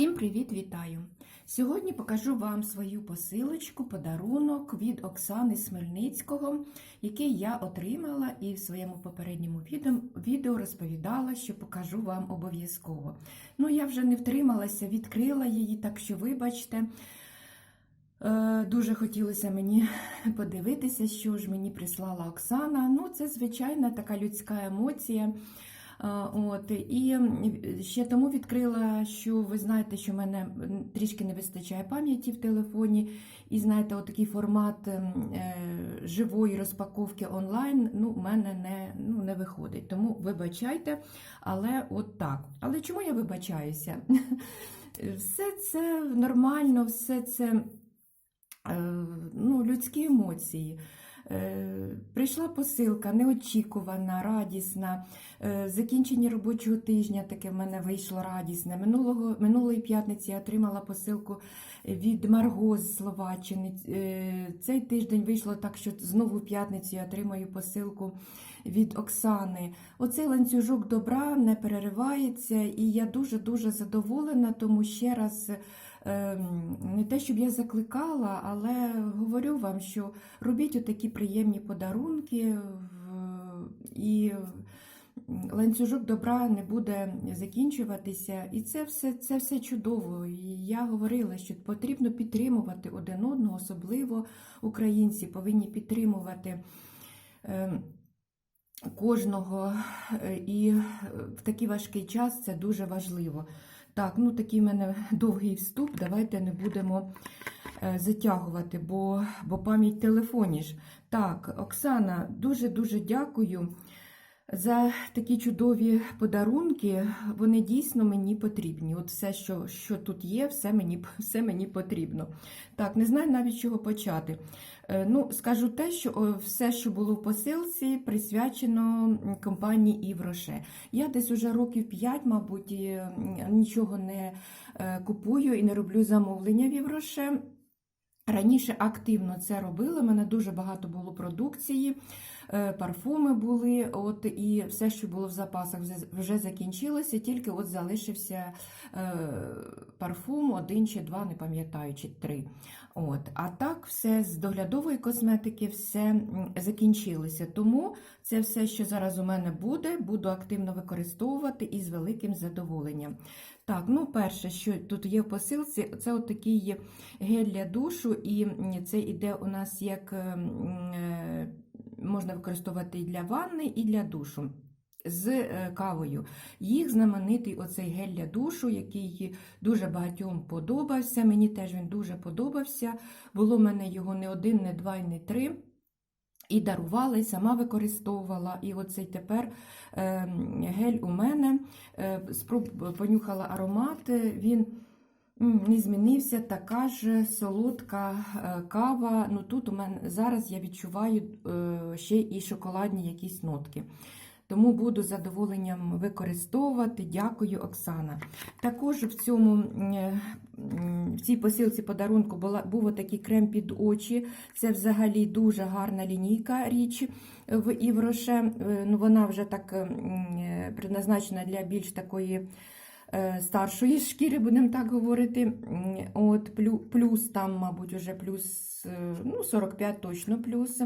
Всім привіт, вітаю! Сьогодні покажу вам свою посилочку, подарунок від Оксани Смельницького, який я отримала і в своєму попередньому відео, розповідала, що покажу вам обов'язково. Ну, я вже не втрималася, відкрила її, так що вибачте. Е, Дуже хотілося мені подивитися, що ж мені прислала Оксана. Ну, це звичайна така людська емоція. А, От, І ще тому відкрила, що ви знаєте, що в мене трішки не вистачає пам'яті в телефоні, і знаєте, отакий формат е, живої розпаковки онлайн ну, в мене не, ну, не виходить. Тому вибачайте, але от так. Але чому я вибачаюся? Все це нормально, все це е, ну, людські емоції. Е, Прийшла посилка неочікувана, радісна. Е, Закінчення робочого тижня таке в мене вийшло радісне. Минулого, минулої п'ятниці я отримала посилку від Марго з Словаччини. Е, Цей тиждень вийшло так, що знову в п'ятницю я отримаю посилку від Оксани. Оцей ланцюжок добра не переривається, і я дуже-дуже задоволена, тому ще раз. Ем, Не те, щоб я закликала, але говорю вам, що робіть отакі приємні подарунки, і ланцюжок добра не буде закінчуватися. І це все, це все чудово. І я говорила, що потрібно підтримувати один одного, особливо українці повинні підтримувати. ем, Кожного і в такий важкий час це дуже важливо. Так, ну такий в мене довгий вступ. Давайте не будемо е, затягувати, бо, бо пам'ять телефоні ж. Так, Оксана, дуже-дуже дякую за такі чудові подарунки. Вони дійсно мені потрібні. От все, що, що тут є, все мені, все мені потрібно. Так, не знаю навіть чого почати. Е, Ну, скажу те, що все, що було в посилці, присвячено компанії Івроше. Я десь уже років 5, мабуть, нічого не е, купую і не роблю замовлення в Івроше. Раніше активно це робила, у мене дуже багато було продукції, парфуми були, от, і все, що було в запасах, вже, закінчилося, тільки от залишився е, парфум, один чи два, не пам'ятаю, чи три. От. А так, все з доглядової косметики все закінчилося. Тому це все, що зараз у мене буде, буду активно використовувати і з великим задоволенням. Так, ну перше, що тут є в посилці, це от такий гель для душу, і це іде у нас як е, можна використовувати і для ванни, і для душу. З е, кавою. Їх знаменитий оцей гель для душу, який дуже багатьом подобався. Мені теж він дуже подобався. Було в мене його не один, не два і не три. І дарувала, і сама використовувала. І оцей тепер е, гель у мене. Е, понюхала аромат, він не змінився. Така ж солодка е, кава. Ну Тут у мене зараз я відчуваю е, ще і шоколадні якісь нотки. Тому буду задоволенням використовувати. Дякую, Оксана. Також в цьому е, в цій посилці подарунку була, був отакий крем під очі. Це взагалі дуже гарна лінійка річ в Івроше. Ну, вона вже так предназначена для більш такої старшої шкіри, будемо так говорити. От, плюс там, мабуть, вже плюс е, ну, 45 точно плюс.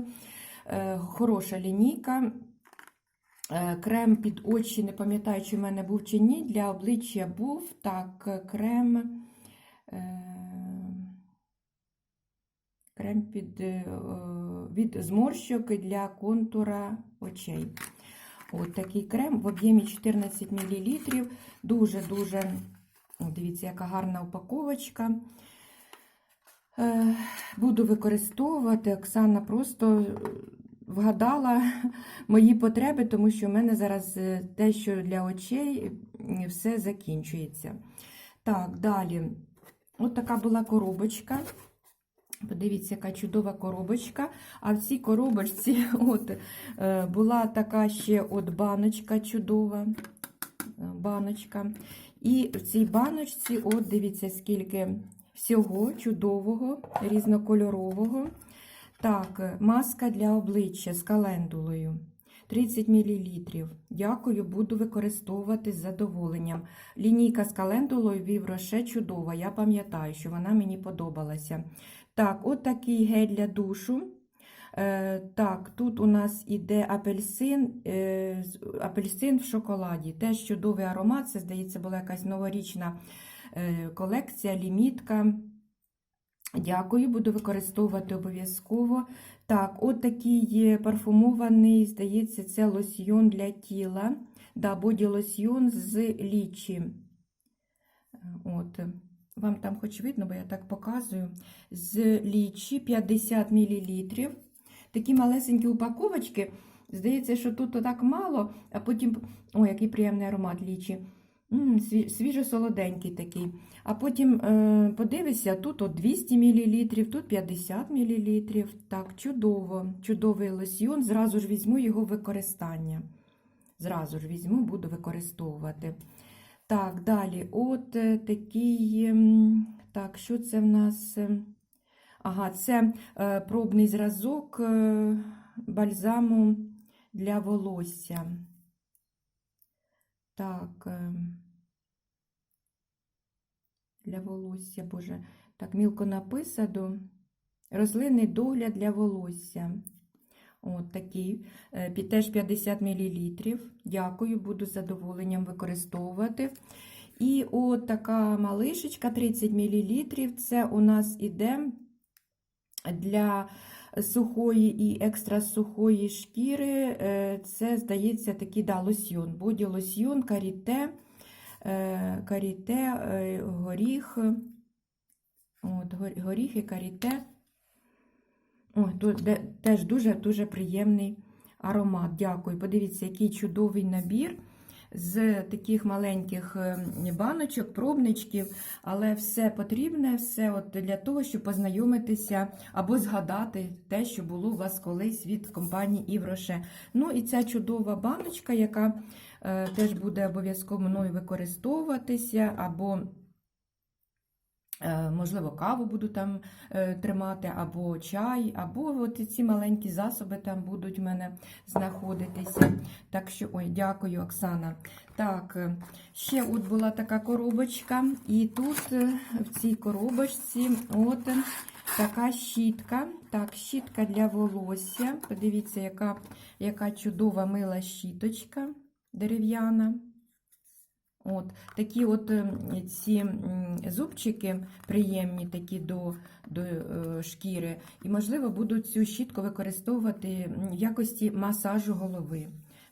Е, Хороша лінійка. Е, Крем під очі, не пам'ятаю, чи в мене був чи ні. Для обличчя був так, е, крем. е, Крем під, е, від зморщок для контура очей. От такий крем в об'ємі 14 мл. Дуже-дуже, дивіться, яка гарна упаковочка. Е, Буду використовувати. Оксана просто вгадала мої потреби, тому що в мене зараз е, те, що для очей, е, все закінчується. Так, далі. От така була коробочка. Подивіться, яка чудова коробочка. А в цій коробочці от, е, була така ще от баночка чудова. е, Баночка. І в цій баночці, от дивіться, скільки всього чудового, різнокольорового. Так, маска для обличчя з календулою. 30 мл. Дякую, буду використовувати з задоволенням. Лінійка з календулою Вів Роше чудова. Я пам'ятаю, що вона мені подобалася. Так, от такий гель для душу. Е, так, тут у нас іде апельсин, е, апельсин в шоколаді. Теж чудовий аромат. Це, здається, була якась новорічна е, колекція, лімітка. Дякую, буду використовувати обов'язково. Так, от такий парфумований, здається, це лосьйон для тіла. Да, боді лосьйон з лічі. От. Вам там хоч видно, бо я так показую. З лічі 50 мл. Такі малесенькі упаковочки. Здається, що тут так мало, а потім. Ой, який приємний аромат лічі. М, сві- Свіжо-солоденький такий. А потім е, подивишся, тут от 200 мл, тут 50 мл. Так, чудово, чудовий лосьйон. Зразу ж візьму його використання. Зразу ж візьму, буду використовувати. Так, далі, от е, такий. ем, Так, що це в нас? Ем, Ага, це е, пробний зразок е, бальзаму для волосся. Так. ем, Для волосся, боже. Так, мілко написано. Рослинний догляд для волосся. От такий. Е, Теж 50 мл. Дякую, буду з задоволенням використовувати. І от така малишечка 30 мл. Це у нас іде для сухої і екстрасухої шкіри. Е, Це, здається, такий да, лосьйон. Боді лосьйон, каріте, е, каріте, горіх. От, горіх і каріте. Ой, тут теж дуже-дуже приємний аромат. Дякую. Подивіться, який чудовий набір з таких маленьких е, баночок, пробничків, але все потрібне, все от для того, щоб познайомитися або згадати те, що було у вас колись від компанії Івроше. Ну і ця чудова баночка, яка е, теж буде обов'язково мною використовуватися, або Можливо, каву буду там е, тримати, або чай, або от ці маленькі засоби там будуть в мене знаходитися. Так що, ой, дякую, Оксана. Так, е, ще от була така коробочка, і тут е, в цій коробочці от е, така щітка. Так, щітка для волосся. Подивіться, яка, яка чудова мила щіточка дерев'яна. От, такі от ем, ці зубчики приємні такі до, до е, шкіри. І, можливо, буду цю щітку використовувати в якості масажу голови.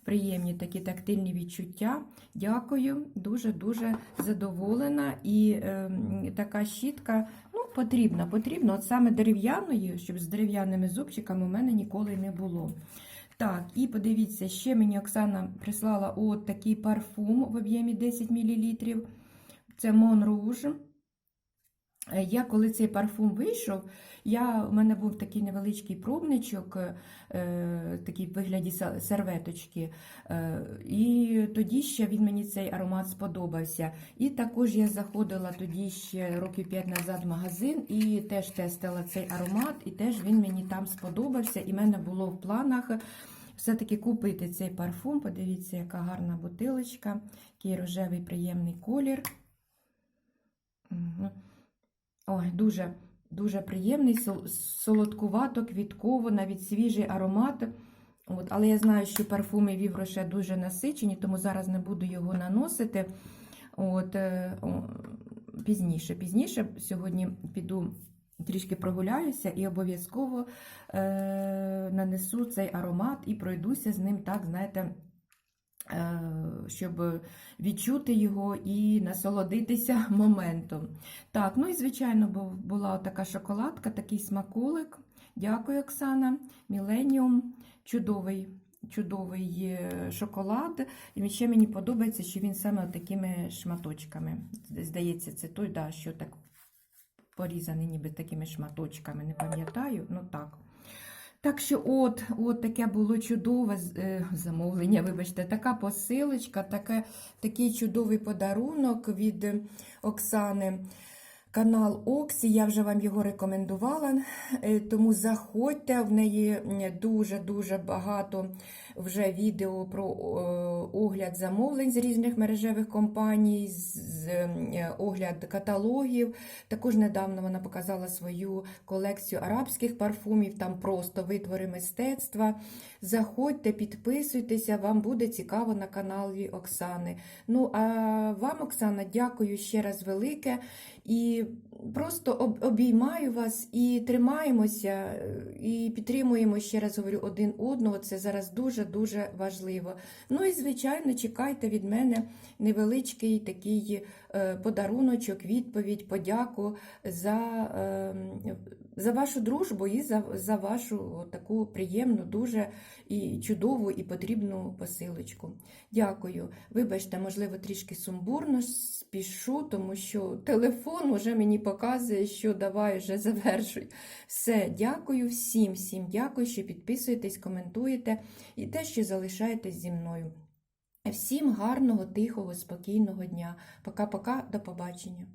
Приємні такі тактильні відчуття. Дякую, дуже-дуже задоволена. І ем, така щітка ну, потрібна, потрібна. От саме дерев'яною, щоб з дерев'яними зубчиками у мене ніколи не було. Так, і подивіться, ще мені Оксана прислала от такий парфум в об'ємі 10 мл. Це Мон Rouge. Е, Я, коли цей парфум вийшов, я, у мене був такий невеличкий пробничок, е, такий в вигляді серветочки. Е, і тоді ще він мені цей аромат сподобався. І також я заходила тоді ще років 5 назад в магазин і теж тестила цей аромат, і теж він мені там сподобався. І в мене було в планах все-таки купити цей парфум. Подивіться, яка гарна бутилочка, який рожевий приємний колір. Мгм. Ой, дуже, дуже приємний, солодкувато, квітково, навіть свіжий аромат. От, але я знаю, що парфуми Вівроше дуже насичені, тому зараз не буду його наносити. От, е, пізніше, пізніше сьогодні піду трішки прогуляюся і обов'язково е, нанесу цей аромат і пройдуся з ним так, знаєте, щоб відчути його і насолодитися моментом. Так, ну і звичайно, була така шоколадка, такий смаколик. Дякую, Оксана. Міленіум. Чудовий, чудовий е, шоколад. І ще мені подобається, що він саме такими шматочками. Здається, це той, да, що так порізаний ніби такими шматочками. Не пам'ятаю, ну так. Так що, от, от таке було чудове е, замовлення, вибачте, така посилочка, таке, такий чудовий подарунок від Оксани. Канал Оксі, я вже вам його рекомендувала, е, тому заходьте, в неї дуже-дуже багато вже відео про огляд замовлень з різних мережевих компаній, з огляд каталогів. Також недавно вона показала свою колекцію арабських парфумів, там просто витвори мистецтва. Заходьте, підписуйтеся, вам буде цікаво на каналі Оксани. Ну, а вам, Оксана, дякую ще раз велике. І просто обіймаю вас і тримаємося, і підтримуємо, ще раз говорю, один одного. Це зараз дуже-дуже важливо. Ну і, звичайно, чекайте від мене невеличкий такий е, подаруночок, відповідь, подяку за, е, за вашу дружбу і за, за вашу таку приємну, дуже і чудову і потрібну посилочку. Дякую. Вибачте, можливо, трішки сумбурно спішу, тому що телефон уже мені показує, що давай вже завершуй. Все, дякую всім, всім дякую, що підписуєтесь, коментуєте і те, що залишаєтесь зі мною. Всім гарного, тихого, спокійного дня. Пока-пока, до побачення.